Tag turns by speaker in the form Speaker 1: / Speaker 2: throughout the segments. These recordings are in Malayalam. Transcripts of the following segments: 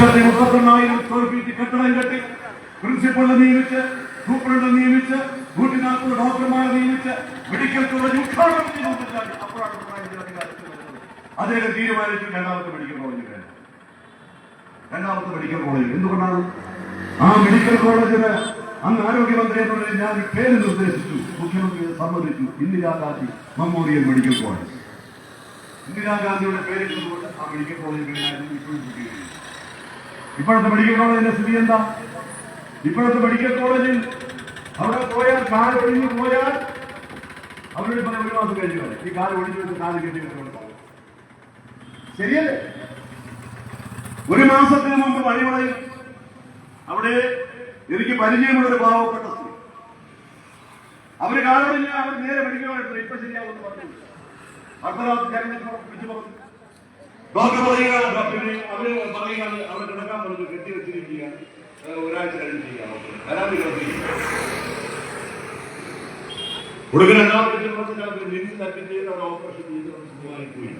Speaker 1: ലക്ഷത്തി മുപ്പത്തൊന്നായിരം സ്ക്വയർ ഫീറ്റ് കെട്ടിടം കെട്ടി പ്രിൻസിപ്പളിനെ നിയമിച്ച് സൂപ്രണ്ടിനെ നിയമിച്ച് നൂറ്റി നാൽപ്പത് ഡോക്ടർമാരെ നിയമിച്ച് മെഡിക്കൽ കോളേജ് ഉദ്ഘാടനം അദ്ദേഹം തീരുമാനിച്ചു രണ്ടാമത്തെ മെഡിക്കൽ കോളേജ് രണ്ടാമത്തെ മെഡിക്കൽ കോളേജ് എന്തുകൊണ്ടാണ്? ആ മെഡിക്കൽ കോളേജിന് അന്ന് ആരോഗ്യമന്ത്രി എന്നുള്ളത് ഞാൻ പേര് നിർദ്ദേശിച്ചു. മുഖ്യമന്ത്രി സമ്മതിച്ചു. Indira Gandhi memorial medical college. ഇന്ദിരാഗാന്ധിയുടെ പേരിട്ടുകൊണ്ട് ആ മെഡിക്കൽ കോളേജ് പേരായിരുന്നു ഇപ്പോഴും ഇപ്പോഴത്തെ മെഡിക്കൽ കോളേജിന്റെ സ്ഥിതി എന്താ? ഇപ്പോഴത്തെ മെഡിക്കൽ കോളേജിൽ അവിടെ പോയാൽ കാൽ ഒഴിഞ്ഞു പോയാൽ അവരോട് പറഞ്ഞ ഒരു മാസം കഴിഞ്ഞു വരെ. ഈ കാൽ ഒഴിഞ്ഞു വെച്ച് കാൽ കെട്ടി വെച്ചുകൊണ്ട് ശരിയല്ലേ? ഒരു മാസത്തിന് മുമ്പ് വഴിമുളയിൽ അവിടെ എനിക്ക് പരിചയമുള്ള ഒരു പാവപ്പെട്ട സ്ത്രീ. അവർ കാലൊടിഞ്ഞ് അവർ നേരെ മെഡിക്കൽ കോളേജ് ഇപ്പൊ ശരിയാവുമെന്ന് പറഞ്ഞു. അർദ്ധരാത്രി ജനങ്ങൾ പറഞ്ഞു. ഡോക്ടർ പറയുക പിന്നെ അവർ പറയുകയാണ് അവിടെ കിടക്കാൻ പറഞ്ഞു കെട്ടി വെച്ചിരിക്കുക ഏഹ് ഒരാഴ്ച കഴിഞ്ഞ് തട്ടി ചെയ്ത് അവർ ഓപ്പറേഷൻ അവർ പോയി.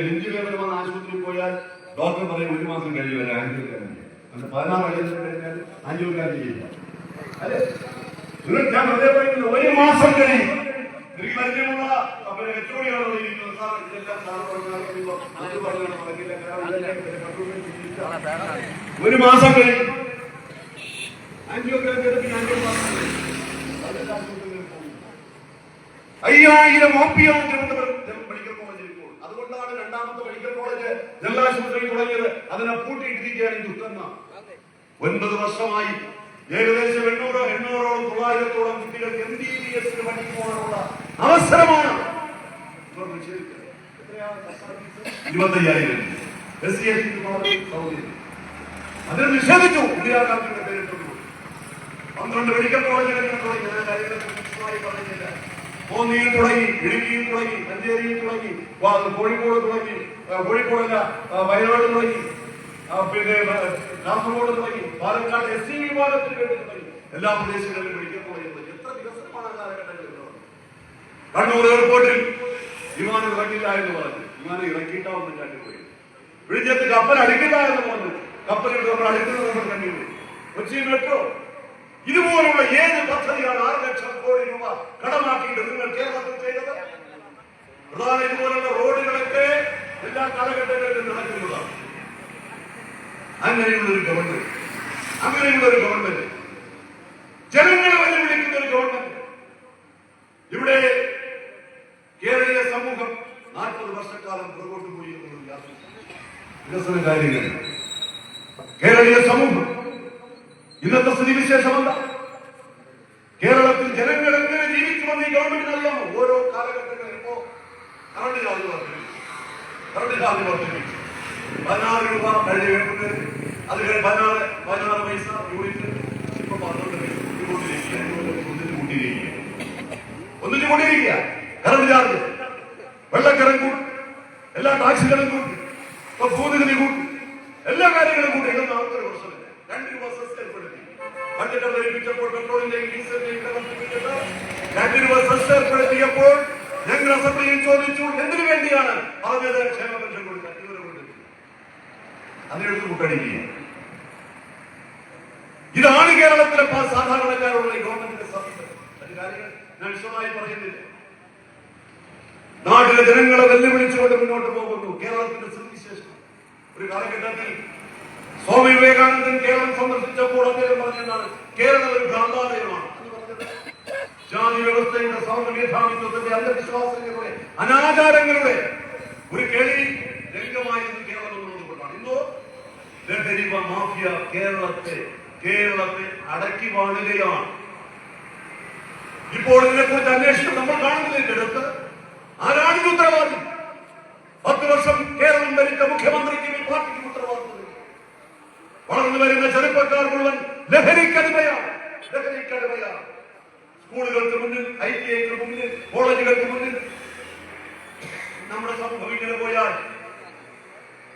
Speaker 1: ലിഞ്ച് വേദന വന്ന പോയാൽ ഡോക്ടർ പറയും ഒരു മാസം കഴിഞ്ഞ് വരാം അഞ്ചുപേർ അന്ന് പതിനാറ് വയസ്സ് കഴിഞ്ഞാൽ അഞ്ചുപേർ ചെയ്യില്ല. ഒരു മാസം കഴിയും. പരിചയമുള്ള പിന്നെ കച്ചവടിയാണ് ഇരിക്കുന്നത്? സാർ ഇതെല്ലാം സാർ പറഞ്ഞാൽ. ഒരു മാസം കഴിഞ്ഞു അയ്യായിരം ഓപ്പിയാണ് തിരുവനന്തപുരം മെഡിക്കൽ കോളേജിൽ ഇപ്പോൾ. അതുകൊണ്ടാണ് രണ്ടാമത്തെ മെഡിക്കൽ കോളേജ് ജില്ലാശുപത്രി തുടങ്ങിയത് അതിനെ പൂട്ടിയിട്ടിരിക്കുകയാണ് ഈ ദുഃഖന്ന ഒൻപത് വർഷമായി ഏകദേശം എണ്ണൂറോ എണ്ണൂറോളം തൊള്ളായിരത്തോളം കുട്ടികൾക്ക് എം ബി ബി എസിന് പഠിക്കുവാനുള്ള അവസരമാണ്? ഇരുപത്തയ്യായിരം. അതിനെ നിഷേധിച്ചു. ഇന്ദിരാഗാന്ധിയുടെ പേരിട്ടുള്ളൂ പന്ത്രണ്ട് മെഡിക്കൽ കോളേജുകൾ തുടങ്ങി. ഞാൻ കൃത്യമായി പറഞ്ഞില്ല. കോന്നിയിൽ തുടങ്ങി ഇടുക്കിയിൽ തുടങ്ങി മഞ്ചേരിയിൽ തുടങ്ങി കോഴിക്കോട് തുടങ്ങി കോഴിക്കോടല്ല വയനാട് തുടങ്ങി. പിന്നെ കാസർഗോഡ് തുടങ്ങി. പാലക്കാട് എസ് സി വിഭാഗത്തിന് വേണ്ടി തുടങ്ങി. എല്ലാ പ്രദേശങ്ങളിലും മെഡിക്കൽ കോളേജ് എത്ര കാലഘട്ടങ്ങളിൽ ഉണ്ടാവുന്നത്? കണ്ണൂർ എയർപോർട്ടിൽ വിമാനം ഇറക്കില്ല എന്ന് പറഞ്ഞു. വിമാനം ഇറക്കിയിട്ടാവുന്ന കാട്ടിപ്പോയി വിഴിഞ്ഞത്ത് കപ്പൽ അടിക്കില്ല എന്ന് പറഞ്ഞു. കപ്പലിൽ നമ്മൾ അടിക്കുന്നത് നമ്മൾ കണ്ടില്ലേ? കൊച്ചി മെട്രോ. ഇതുപോലുള്ള ഏത് പദ്ധതിയാണ് ആറ് ലക്ഷം കോടി രൂപ കടമാക്കിയിട്ട് നിങ്ങൾ കേരളത്തിൽ ചെയ്തത്? പ്രധാന ഇതുപോലുള്ള റോഡുകളൊക്കെ എല്ലാ കാലഘട്ടങ്ങളിലും നടക്കുന്നതാണ് അങ്ങനെയുള്ള ഒരു ഗവൺമെന്റ് അങ്ങനെയുള്ള ഒരു ഗവൺമെന്റ് ജനങ്ങളെ വെല്ലുവിളിക്കുന്ന ഒരു ഗവൺമെന്റ് ഇവിടെ കേരളീയ സമൂഹം നാൽപ്പത് വർഷക്കാലം പുറകോട്ട് പോയി എന്നുള്ളത് യാതൊരു വികസന കാര്യങ്ങൾ. കേരളീയ സമൂഹം ഇന്നത്തെ സ്ഥിതിവിശേഷം എന്താ കേരളത്തിൽ ജനങ്ങൾ എങ്ങനെ ജീവിക്കുമെന്ന് ഈ ഗവൺമെന്റ് അറിയാമോ? ഓരോ കാലഘട്ടങ്ങളിൽ ഇപ്പോ കറണ്ട് ചാർജ് വർദ്ധിപ്പിച്ചു. കറണ്ട് ചാർജ് വർദ്ധിപ്പിച്ചു. പതിനാറ് രൂപ കഴിഞ്ഞ ഏപ്രിൽ അത് കഴിഞ്ഞ് പതിനാറ് പതിനാറ് പൈസ യൂണിറ്റ് ഇപ്പൊ പന്ത്രണ്ട് പൈസ ഒന്നിച്ച് കൂട്ടിയിരിക്കുക ഒന്നിച്ച് കൂട്ടിയിരിക്കുക എല്ലാ ടാക്സുകളും കൂട്ടും ഭൂനികുതി എല്ലാ കാര്യങ്ങളും കൂട്ടി. ഇതൊന്നും ആൾക്കൊരു പ്രശ്നമില്ല രണ്ട് രൂപ സെസ് ഏർപ്പെടുത്തി ബഡ്ജറ്റ് അവതരിപ്പിച്ചപ്പോൾ പെട്രോളിന്റെയും ഡീസലിന്റെയും രണ്ട് രൂപ സെസ് ഏർപ്പെടുത്തിയപ്പോൾ ഞങ്ങൾ അസംബ്ലിയിൽ ചോദിച്ചു എന്തിനു വേണ്ടിയാണ്? ആദ്യത ക്ഷേമ പെൻഷൻ കൊടുക്കാൻ അതിനെടുത്ത് കൂട്ടടിക്കുക ഇതാണ് കേരളത്തിലെ സാധാരണക്കാരുള്ള ഗവൺമെന്റിന്റെ സത്യം പറയുന്നില്ല. നാട്ടിലെ ജനങ്ങളെ വെല്ലുവിളിച്ചുകൊണ്ട് മുന്നോട്ട് പോകുന്നു. കേരളത്തിന്റെ ഒരു കാലഘട്ടത്തിൽ സ്വാമി വിവേകാനന്ദൻ കേരളം സന്ദർശിച്ചപ്പോൾ അദ്ദേഹം പറഞ്ഞതാണ് കേരളം ഒരു ഭ്രാന്താലയമാണ് ജാതി വ്യവസ്ഥയുടെ സമന്വയധാമിത്വത്തിന്റെ അന്ധവിശ്വാസങ്ങളുടെ അനാചാരങ്ങളുടെ ഒരു കേളി രംഗമായി ഇന്ന് കേരളം എന്നുള്ളതുകൊണ്ടാണ് ഇന്നോ ലഹരി മാഫിയ കേരളത്തെ കേരളത്തെ അടക്കി വാഴുകയാണ്. ഇപ്പോൾ ഇതിനെക്കുറിച്ച് അന്വേഷണം നമ്മൾ കാണുന്നതിന്റെ അടുത്ത് ആരാണ് ഇത് ഉത്തരവാദി? പത്ത് വർഷം കേരളം ഭരിച്ച മുഖ്യമന്ത്രിക്ക് ഈ പാർട്ടിക്കും ഉത്തരവാദിത്തമില്ല വളർന്നു വരുന്ന ചെറുപ്പക്കാർ മുഴുവൻ ലഹരിക്കടിമയാണ് ലഹരിക്കടിമയാണ് സ്കൂളുകൾക്ക് മുന്നിൽ ഐ ടി ഐക്ക് മുന്നിൽ കോളേജുകൾക്ക് മുന്നിൽ. നമ്മുടെ സമൂഹം ഇങ്ങനെ പോയാൽ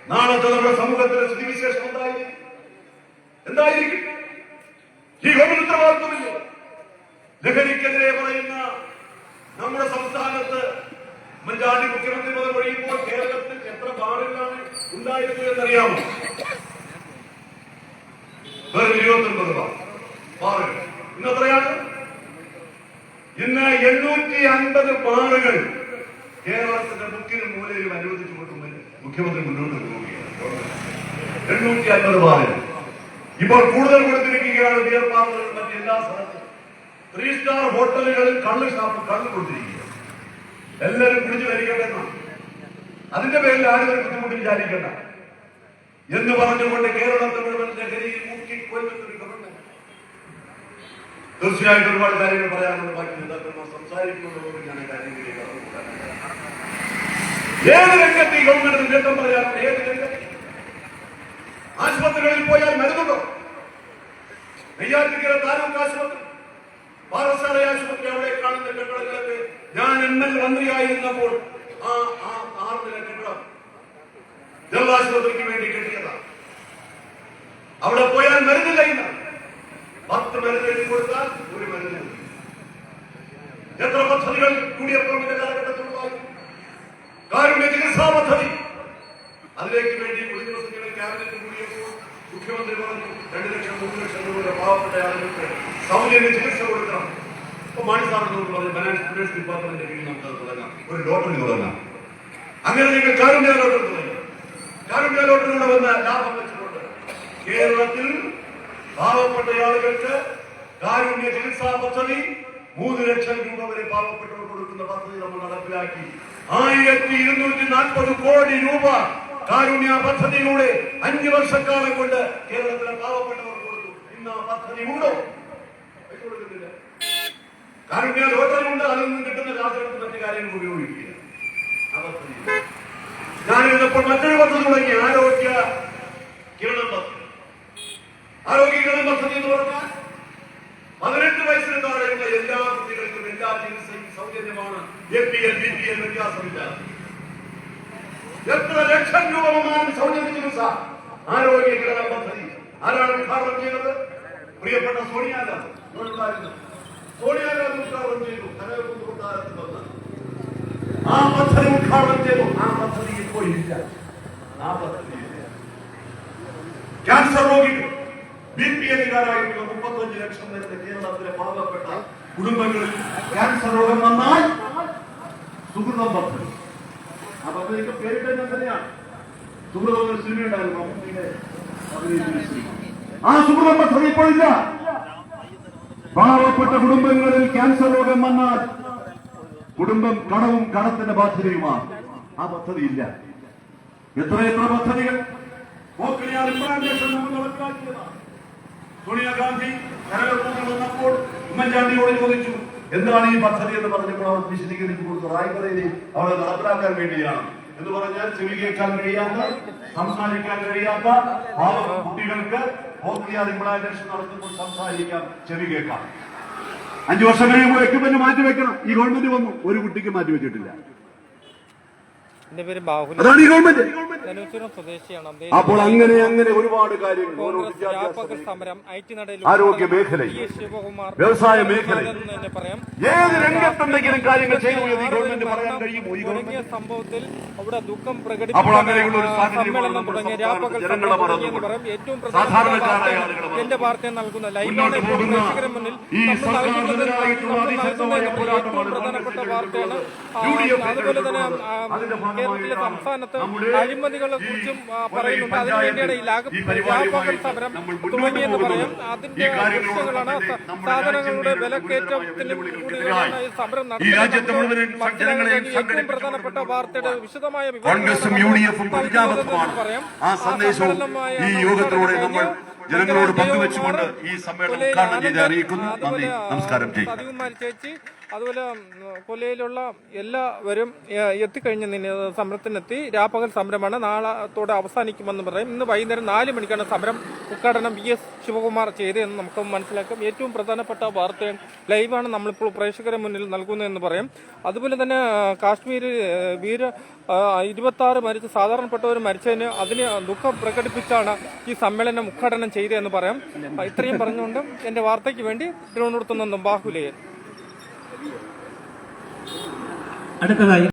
Speaker 1: നാളത്തെ നമ്മുടെ സമൂഹത്തിലെ സ്ഥിതിവിശേഷം എന്തായിരിക്കും? എന്തായിരിക്കും? ഗവൺമെന്റ് ഉത്തരവാദിത്വമില്ല? ലഹരിക്കെതിരെ പറയുന്ന നമ്മുടെ സംസ്ഥാനത്ത് ഉമ്മൻചാണ്ടി മുഖ്യമന്ത്രി പദം ഒഴിയുമ്പോൾ ഉണ്ടായിരുന്നു എന്നറിയാമോ? വെറും ഇരുപത്തൊൻപത് ബാറുകൾ ഇന്ന് എത്രയാണ് ഇന്ന് എണ്ണൂറ്റി അൻപത് ബാറുകൾ കേരളത്തിന്റെ മുക്കിനും മൂലയിലും അനുവദിച്ചു കൊടുക്കുന്നതിന് മുഖ്യമന്ത്രി മുന്നോട്ട് പോവുകയാണ്. എണ്ണൂറ്റി അൻപത് ബാറുകൾ ഇപ്പോൾ കൂടുതൽ കൊടുത്തിരിക്കുകയാണ് ബിയർ ബാറുകൾ മറ്റെല്ലാ സ്ഥലത്തും. ത്രീ സ്റ്റാർ ഹോട്ടലുകളിൽ കള്ള് ഷാപ്പ് കള്ള് കൊടുത്തിരിക്കുക എല്ലാവരും പിടിച്ചു വരികട്ടെ അതിന്റെ പേരിൽ ആരും ബുദ്ധിമുട്ട് വിചാരിക്കണ്ട. എന്ന് പറഞ്ഞുകൊണ്ട് കേരളത്തെ തീർച്ചയായിട്ടും ഒരുപാട് കാര്യങ്ങൾ പറയാനുണ്ട്. ബാക്കി നേതാക്കന്മാർ സംസാരിക്കുന്നുള്ളതുകൊണ്ട് ഞാൻ കാര്യങ്ങളിലേക്ക് ഏത് രംഗത്ത് ഈ ഗവൺമെന്റ് നേട്ടം പറയാറുണ്ട്? ഏത് രംഗത്ത്? ആശുപത്രികളിൽ പോയാൽ മരുന്നുണ്ടോ? നെയ്യാറ്റിക്കര താലൂക്ക് ആശുപത്രി പാറശാല ആശുപത്രി അവിടെ ഞാൻ എം എൽ മന്ത്രിയായിരുന്നപ്പോൾ ആ ആ ആറിലെ കെട്ടിടം ജലാശുപത്രിക്ക് വേണ്ടി കെട്ടിയതാണ്. അവിടെ പോയാൽ മരുന്നില്ല ഇന്ന് പത്ത് മരുന്ന് എഴുതി കൊടുത്താൽ ഒരു മരുന്ന്. എത്ര പദ്ധതികൾ കൂടിയപ്പോൾ ഇതിന്റെ കാലഘട്ടത്തിലുണ്ടായി കാരുണ്യ ചികിത്സാ പദ്ധതി. അതിലേക്ക് വേണ്ടി ഒരു ദിവസങ്ങളിൽ ക്യാബിനറ്റ് കൂടിയപ്പോൾ മുഖ്യമന്ത്രി പറഞ്ഞു രണ്ടു ലക്ഷം മൂന്ന് ലക്ഷം രൂപ പാവപ്പെട്ട ആളുകൾക്ക് സൗജന്യ ചികിത്സ കൊടുക്കണം. അപ്പൊ മാണി സാറിനോട് പറഞ്ഞു ഫിനാൻസ് ഫിനാൻസ് ഡിപ്പാർട്ട്മെന്റിന്റെ കീഴിൽ നമുക്ക് അത് തുടങ്ങാം. ഒരു ലോട്ടറി തുടങ്ങാം അങ്ങനെ നിങ്ങൾ കാരുണ്യ ലോട്ടറി തുടങ്ങി കാരുണ്യ ലോട്ടറിയുടെ വന്ന ലാഭം വെച്ചുകൊണ്ട് കേരളത്തിൽ പാവപ്പെട്ട ആളുകൾക്ക് കാരുണ്യ ചികിത്സാ പദ്ധതി മൂന്ന് ലക്ഷം രൂപ വരെ പാവപ്പെട്ടവർ കൊടുക്കുന്ന പദ്ധതി നമ്മൾ നടപ്പിലാക്കി. ആയിരത്തി ഇരുന്നൂറ്റി നാൽപ്പത് കോടി രൂപ കാരുണ്യ പദ്ധതിയിലൂടെ അഞ്ചു വർഷക്കാലം കൊണ്ട് കേരളത്തിലെ പാവപ്പെട്ടവർ കൊടുത്തു. ഇന്ന് ആ പദ്ധതി ഉണ്ടോ? കൊടുക്കുന്നില്ല. കാരുണ്യ ഞാൻ ഉണ്ട് അതിൽ നിന്ന് കിട്ടുന്ന കാശെടുത്ത് മറ്റു കാര്യങ്ങൾ ഉപയോഗിക്കുക. ഇല്ല. ഞാനിതിപ്പോൾ മറ്റൊരു പദ്ധതി തുടങ്ങി ആരോഗ്യ കിരണം പദ്ധതി. ആരോഗ്യ കിരണം പദ്ധതി എന്ന് പറഞ്ഞാൽ പതിനെട്ട് വയസ്സിന് താഴെയുള്ള എല്ലാ കുട്ടികൾക്കും എല്ലാ ചികിത്സയും സൗജന്യമാണ്. A P L B P L വ്യത്യാസമില്ലാതെ. എത്ര ലക്ഷം രൂപ വന്നാലും സൗജന്യ ചികിത്സ. ആരോഗ്യ കിരണം പദ്ധതി. ആരാണ് ഉദ്ഘാടനം ചെയ്തത്? പ്രിയപ്പെട്ട സോണിയാഗാന്ധി. സോണിയാഗാന്ധി ഉദ്ഘാടനം ചെയ്തു. വന്ന്. ആ പദ്ധതി ഉദ്ഘാടനം ചെയ്തു. ആ പദ്ധതി ഇപ്പോൾ ഇല്ല. ആ പദ്ധതി ക്യാൻസർ രോഗികൾ. ബി പി എല്ലുകാരായിട്ടുള്ള മുപ്പത്തഞ്ച് ലക്ഷം വരുന്ന കേരളത്തിലെ പാവപ്പെട്ട കുടുംബങ്ങളിൽ ക്യാൻസർ രോഗം വന്നാൽ സുഹൃതം പദ്ധതി ആ പദ്ധതിക്ക് പേരിട്ട് തന്നെയാണ്. സുഹൃതം സിനിമ. ഉണ്ടായിരുന്നു ആ സുഹൃതം പദ്ധതി ഇപ്പോൾ ഇല്ല. പാവപ്പെട്ട കുടുംബങ്ങളിൽ ക്യാൻസർ രോഗം വന്നാൽ കുടുംബം കടവും കടത്തിന്റെ ബാധ്യതയുമാണ്. ആ പദ്ധതി ഇല്ല എത്ര എത്ര പദ്ധതികൾ? ഉമ്മൻചാണ്ടിയോട് ചോദിച്ചു എന്താണ് ഈ പദ്ധതി എന്ന് പറഞ്ഞപ്പോൾ അവർ വിശദീകരിച്ചു കൊടുത്തു റായ്പറയിൽ അവളെ നടപ്പിലാക്കാൻ വേണ്ടിയാണ്. എന്ന് പറഞ്ഞാൽ ചെവി കേൾക്കാൻ കഴിയാത്ത സംസാരിക്കാൻ കഴിയാത്ത കുട്ടികൾക്ക് ഇംപ്ലാന്റേഷൻ നടത്തുമ്പോൾ സംസാരിക്കാം ചെവി കേൾക്കാം. അഞ്ചു വർഷം കഴിയുമ്പോൾ എക്യുപ്മെന്റ് മാറ്റിവെക്കണം ഈ ഗവൺമെന്റ് വന്നു. ഒരു കുട്ടിക്ക് മാറ്റിവെച്ചിട്ടില്ല അതാണ് ഈ ഗവൺമെന്റ് അപ്പോൾ അങ്ങനെ അങ്ങനെ ഒരുപാട് കാര്യങ്ങൾ.
Speaker 2: സമരം
Speaker 1: ആരോഗ്യ മേഖലയിൽ, വ്യവസായ മേഖലയിൽ,
Speaker 2: പറയാം.
Speaker 1: ഏത് രംഗത്തെന്തെങ്കിലും കാര്യങ്ങൾ ചെയ്തു ഗവൺമെന്റ് പറയാൻ കഴിയുമോ? ഈ ഗവൺമെന്റ്
Speaker 2: സംഭവത്തിൽ അവിടെ ദുഃഖം
Speaker 1: അപ്പോൾ അങ്ങനെയുള്ള ഒരു
Speaker 2: സമ്മേളനം തുടങ്ങിയ രാപ്പകൽ ഏറ്റവും
Speaker 1: സാധാരണക്കാരായ
Speaker 2: എന്റെ പാർട്ടി നൽകുന്ന ലൈവാണ് മുന്നിൽ. ഏറ്റവും പ്രധാനപ്പെട്ട വാർത്തയാണ് അതുപോലെ തന്നെ കേരളത്തിലെ സംസ്ഥാനത്ത്
Speaker 1: നമ്മുടെ
Speaker 2: അഴിമതികളെ കുറിച്ചും പറയുന്നുണ്ട്. അതിനുവേണ്ടിയാണ് ഈ ലാഗ്
Speaker 1: ഈ
Speaker 2: സമരം തുടങ്ങിയെന്ന് പറയാം. അതിന്റെ
Speaker 1: ആവശ്യങ്ങളാണ്
Speaker 2: ദൃശ്യങ്ങളാണ് സാധനങ്ങളുടെ വിലക്കയറ്റത്തിനും കൂടിയാണ് ഈ സമരം നടത്തുന്നത് ഏറ്റവും പ്രധാനപ്പെട്ട വാർത്തയുടെ വിശദമായ വിവരങ്ങളാണ്
Speaker 1: കോൺഗ്രസും
Speaker 2: നമ്മൾ
Speaker 1: യു ഡി എഫും
Speaker 2: പറയാം.
Speaker 1: ആ സന്ദേശവും ഈ യോഗത്തിലൂടെ നമ്മൾ ജനങ്ങളോട് പങ്കുവെച്ചുകൊണ്ട് ഈ സമ്മേളനം ഉദ്ഘാടനം ചെയ്ത് അറിയിക്കുന്നു. നന്ദി. നമസ്കാരം. ചെയ്യും
Speaker 2: ചേച്ചി അതുപോലെ കൊല്ലയിലുള്ള എല്ലാവരും എത്തിക്കഴിഞ്ഞ സമരത്തിനെത്തി. രാപ്പകൽ സമരമാണ്. നാളത്തോടെ അവസാനിക്കുമെന്ന് പറയും. ഇന്ന് വൈകുന്നേരം നാല് മണിക്കാണ് സമരം ഉദ്ഘാടനം വി എസ് ശിവകുമാർ ചെയ്തതെന്ന് നമുക്ക് മനസ്സിലാക്കാം. ഏറ്റവും പ്രധാനപ്പെട്ട വാർത്ത ലൈവാണ് നമ്മളിപ്പോൾ പ്രേക്ഷകരെ മുന്നിൽ നൽകുന്നതെന്ന് പറയും. അതുപോലെ തന്നെ കാശ്മീരിൽ വീര ഇരുപത്തി മരിച്ച സാധാരണപ്പെട്ടവർ മരിച്ചതിന് അതിന് ദുഃഖം പ്രകടിപ്പിച്ചാണ് ഈ സമ്മേളനം ഉദ്ഘാടനം ചെയ്തതെന്ന് പറയാം. ഇത്രയും പറഞ്ഞുകൊണ്ട് എന്റെ വാർത്തയ്ക്ക് വേണ്ടി തിരുവനന്തപുരത്ത് നിന്നും ബാഹുലയൻ.
Speaker 3: അടുത്തതായി